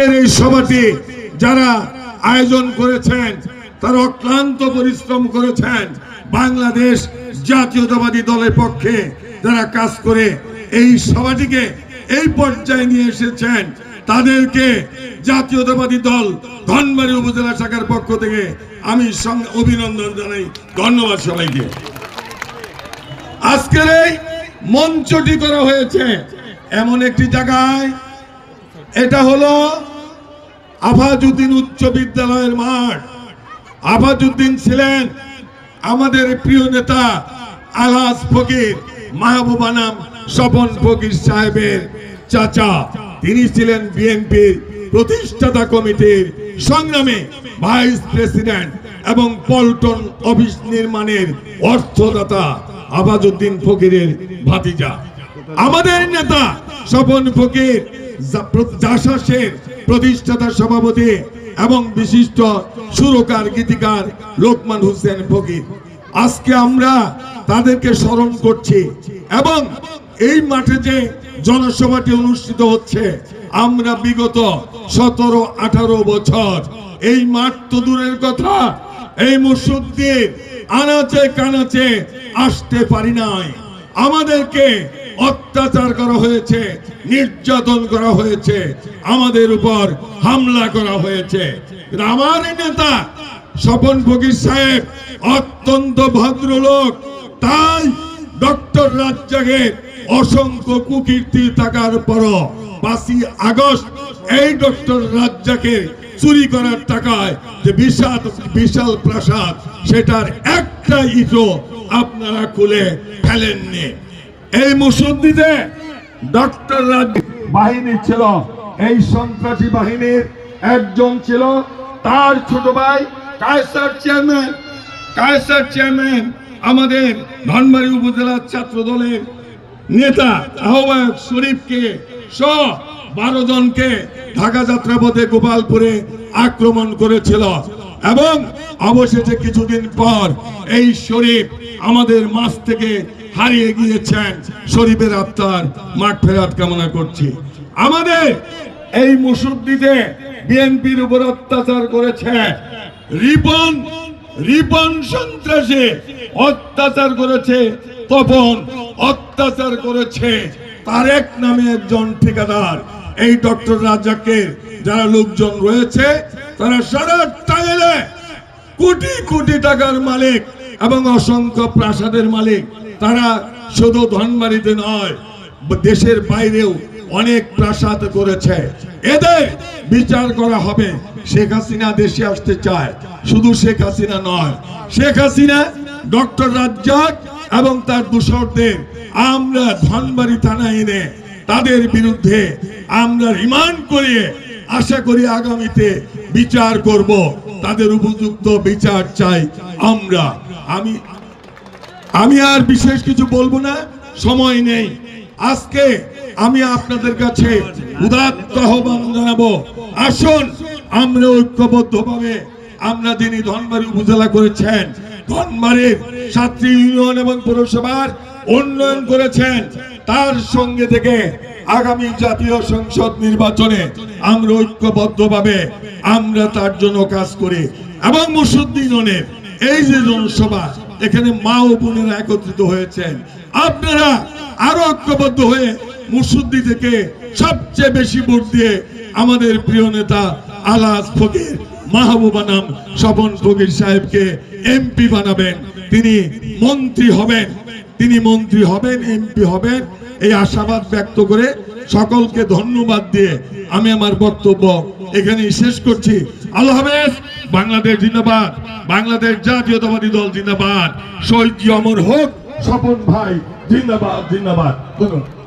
আজকের এই সভাটি যারা আয়োজন করেছেন, তারা অক্লান্ত পরিশ্রম করেছেন। বাংলাদেশ জাতীয়তাবাদী দলের পক্ষে যারা কাজ করে এই সভাটিকে এই পর্যায়ে নিয়ে এসেছেন, তাদেরকে জাতীয়তাবাদী দল ধনবাড়ি উপজেলা শাখার পক্ষ থেকে আমি অভিনন্দন জানাই, ধন্যবাদ সবাইকে। আজকের এই মঞ্চটি করা হয়েছে এমন একটি জায়গায় এটা হলো আফাজুদ্দিন উচ্চ বিদ্যালয়ের মাঠ। আফাজউদ্দিন ছিলেন আমাদের প্রিয় নেতা আলাস ফকির, মাহবুবা নাম স্বপন ফকির সাহেবের চাচা। তিনি ছিলেন বিএনপির প্রতিষ্ঠাতা কমিটির সংগ্রামে ভাইস প্রেসিডেন্ট এবং পল্টন অফিস নির্মাণের অর্থদাতা আবাজউদ্দিন ফকিরের ভাতিজা। আমাদের নেতা স্বপন ফকির প্র- প্রতিষ্ঠাতা সভাপতি এবং বিশিষ্ট সুরকার, গীতিকার লোকমান হোসেন ফকির। আজকে আমরা তাদেরকে স্মরণ করছি এবং এই মাঠে যে জনসভাটি অনুষ্ঠিত হচ্ছে, আমরা বিগত সতেরো, আঠারো বছর এই মাঠ তো দূরের কথা, এই মুসুদ্দিন আনাচে কানাচে আসতে পারি নাই। আমাদেরকে অত্যাচার করা হয়েছে, নির্যাতন করা হয়েছে, আমাদের উপর হামলা করা হয়েছে। আমার নেতা স্বপন ফকির সাহেব অত্যন্ত ভদ্রলোক, তাই ডক্টর রাজ্জাকের অসংখ্য কুকীর্তি থাকার পরও পাঁচই আগস্ট এই ডক্টর রাজ্জাকের চুরি করার টাকায় যে বিশাল বিশাল প্রাসাদ, সেটার একটা ইটও আপনারা খুলে ফেলেননি। এই মুসদ্দিতে ডক্টর বাহিনী ছিল। এই সন্ত্রাসী বাহিনীর একজন ছিল তার ছোট ভাই কায়সার চেয়ারম্যান। কায়সার চেয়ারম্যান আমাদের ধনবাড়ি উপজেলার ছাত্র দলের নেতা, আহ্বায়ক শরীফকে সহ বারো জনকে ঢাকা যাত্রাপথে গোপালপুরে আক্রমণ করেছিল। এবং অবশেষে কিছুদিন পর এই শরীফ আমাদের মাছ থেকে হারিয়ে গিয়েছেন শরীফের আত্মার মাঠ ফেরাত কামনা করছি। আমাদের এই মুসুদ্দিতে বিএনপির উপর অত্যাচার করেছে। রিপন রিপন সন্ত্রাসে অত্যাচার করেছে, তপন অত্যাচার করেছে। তারেক নামে একজন ঠিকাদার। এই ডক্টর রাজ্জাকের যারা লোকজন রয়েছে, তারা সারা টাইলে কোটি কোটি টাকার মালিক এবং অসংখ্য প্রাসাদের মালিক। তারা শুধু ধনবাড়িতে নয়, দেশের বাইরেও অনেক প্রাসাদ করেছে। এদের বিচার করা হবে। শেখ হাসিনা দেশে আসতে চায়। শুধু শেখ হাসিনা নয়, শেখ হাসিনা, ডক্টর রাজ্জাক এবং তার দূষরদের আমরা ধনবাড়ি থানা এনে তাদের বিরুদ্ধে আমরা রিমান্ড করিয়ে আশা করি আগামীতে বিচার করব। তাদের উপযুক্ত বিচার চাই আমরা। আমি আমি আর বিশেষ কিছু বলব না, সময় নেই। আজকে আমি আপনাদের কাছে উদাত্ত আহ্বান জানাব। আসুন, আমরা ঐক্যবদ্ধভাবে আমরা যিনি ধনবাড়ি উপজেলা করেছেন, ধনবাড়ির সাতটি ইউনিয়ন এবং পৌরসভার উন্নয়ন করেছেন, তার সঙ্গে থেকে আগামী জাতীয় সংসদ নির্বাচনে আমরা ঐক্যবদ্ধভাবে আমরা তার জন্য কাজ করি। এবং মুসুদ্দিনের এই যে জনসভা এখানে মা ও বোনেরা একত্রিত হয়েছেন। আপনারা আরও ঐক্যবদ্ধ হয়ে মুসুদ্দি থেকে সবচেয়ে বেশি ভোট দিয়ে আমাদের প্রিয় নেতা আলাস ফকির, মাহবুবা নাম স্বপন ফকির সাহেবকে এমপি বানাবেন। তিনি মন্ত্রী হবেন। তিনি মন্ত্রী হবেন এমপি হবেন। এই আশাবাদ ব্যক্ত করে সকলকে ধন্যবাদ দিয়ে আমি আমার বক্তব্য এখানেই শেষ করছি। আল্লাহ হাফেজ বাংলাদেশ জিন্দাবাদ, বাংলাদেশ জাতীয়তাবাদী দল জিন্দাবাদ, শহীদ অমর হোক, স্বপন ভাই জিন্দাবাদ জিন্দাবাদ। ধন্যবাদ